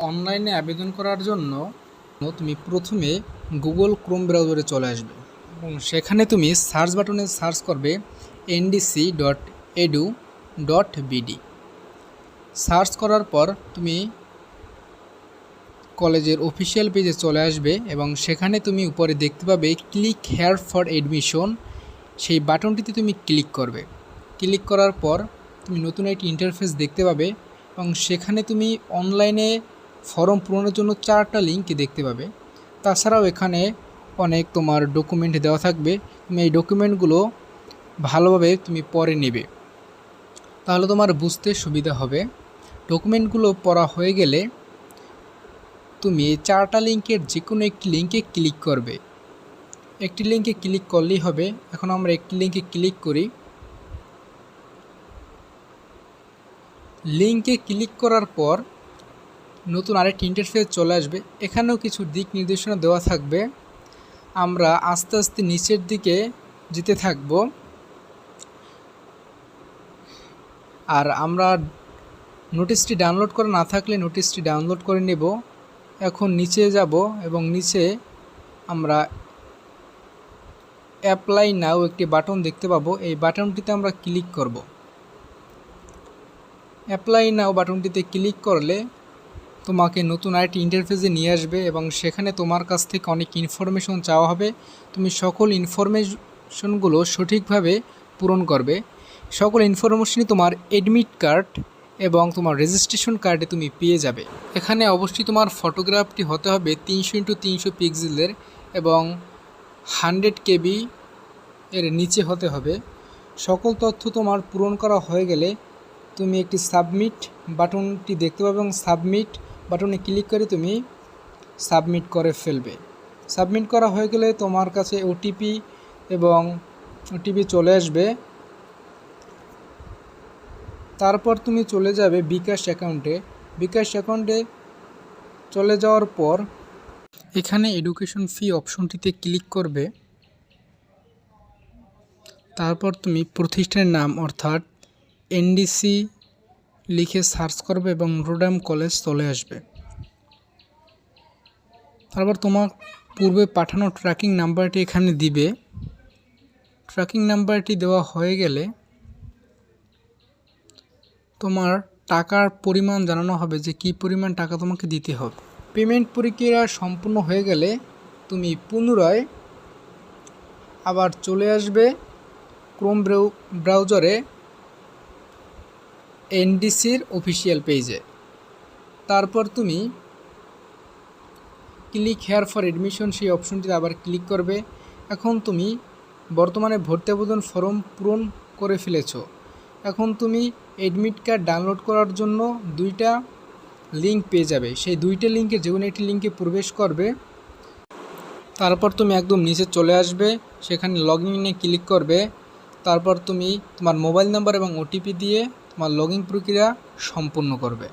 অনলাইনে আবেদন করার জন্য তুমি প্রথমে গুগল ক্রোম ব্রাউজারে চলে আসবে এবং সেখানে তুমি সার্চ বাটনে সার্চ করবে NDC dot edu dot BD search করার পর তুমি কলেজের অফিসিয়াল পেজে চলে আসবে এবং সেখানে তুমি উপরে দেখতে পাবে ক্লিক হেয়ার ফর এডমিশন সেই বাটনটিতে তুমি ক্লিক করবে। ক্লিক করার পর তুমি নতুন একটি ইন্টারফেস দেখতে পাবে এবং সেখানে তুমি অনলাইনে ফর্ম পূরণের জন্য চারটা লিঙ্ক দেখতে পাবে। তাছাড়াও এখানে অনেক তোমার ডকুমেন্ট দেওয়া থাকবে। তুমি এই ডকুমেন্টগুলো ভালোভাবে তুমি পরে নেবে। তাহলে তোমার বুঝতে সুবিধা হবে। ডকুমেন্টগুলো পড়া হয়ে গেলে তুমি এই চারটা লিঙ্কের যে কোনো একটি লিঙ্কে ক্লিক করবে। একটি লিঙ্কে ক্লিক করলেই হবে। এখন আমরা একটি লিঙ্কে ক্লিক করি। লিঙ্কে ক্লিক করার পর নতুন আরেকটি ইন্টারফেস চলে আসবে। এখানেও কিছু দিক নির্দেশনা দেওয়া থাকবে। আমরা আস্তে আস্তে নিচের দিকে যেতে থাকব। আর আমরা নোটিশটি ডাউনলোড করা না থাকলে নোটিশটি ডাউনলোড করে নেব। এখন নিচে যাব এবং নিচে আমরা অ্যাপ্লাই নাও একটি বাটন দেখতে পাবো। এই বাটনটিতে আমরা ক্লিক করব। অ্যাপ্লাই নাও বাটনটিতে ক্লিক করলে তোমাকে নতুন আরেকটি ইন্টারফেসে নিয়ে আসবে এবং সেখানে তোমার কাছ থেকে অনেক ইনফরমেশন চাওয়া হবে। তুমি সকল ইনফরমেশনগুলো সঠিকভাবে পূরণ করবে। সকল ইনফরমেশনই তোমার এডমিট কার্ড এবং তোমার রেজিস্ট্রেশন কার্ডে তুমি পেয়ে যাবে। এখানে অবশ্যই তোমার ফটোগ্রাফটি হতে হবে তিনশো ইন্টু তিনশো পিক্সেলের এবং হান্ড্রেড কেবি এর নিচে হতে হবে। সকল তথ্য তোমার পূরণ করা হয়ে গেলে তুমি একটি সাবমিট বাটনটি দেখতে পাবে এবং সাবমিট বাটনে ক্লিক করে তুমি সাবমিট করে ফেলবে। সাবমিট করা হয়ে গেলে তোমার কাছে ওটিপি এবং ওটিপি চলে আসবে। তারপর তুমি চলে যাবে বিকাশ অ্যাকাউন্টে। বিকাশ অ্যাকাউন্টে চলে যাওয়ার পর এখানে এডুকেশন ফি অপশনটিতে ক্লিক করবে। তারপর তুমি প্রতিষ্ঠানের নাম অর্থাৎ এনডিসি লিখে সার্চ করবে এবং রোডাম কলেজ চলে আসবে। তারপর তোমার পূর্বে পাঠানো ট্র্যাকিং নাম্বারটি এখানে দিবে। ট্র্যাকিং নাম্বারটি দেওয়া হয়ে গেলে তোমার টাকার পরিমাণ জানানো হবে যে কি পরিমাণ টাকা তোমাকে দিতে হবে। পেমেন্ট প্রক্রিয়া সম্পূর্ণ হয়ে গেলে তুমি পুনরায় আবার চলে আসবে ক্রোম ব্রাউজারে এনডিসির অফিসিয়াল পেজে। তারপর তুমি ক্লিক হেয়ার ফর এডমিশন সেই অপশনটিতে আবার ক্লিক করবে। এখন তুমি বর্তমানে ভর্তি আবেদন ফর্ম পূরণ করে ফেলেছ। এখন তুমি এডমিট কার্ড ডাউনলোড করার জন্য দুইটা লিঙ্ক পেয়ে যাবে। সেই দুইটা লিঙ্কে যে কোনো একটি লিঙ্কে প্রবেশ করবে। তারপর তুমি একদম নিচে চলে আসবে। সেখানে লগ ইনে ক্লিক করবে। তারপর তুমি তোমার মোবাইল নাম্বার এবং ওটিপি দিয়ে তোমার লগ ইন প্রক্রিয়া সম্পূর্ণ করবে।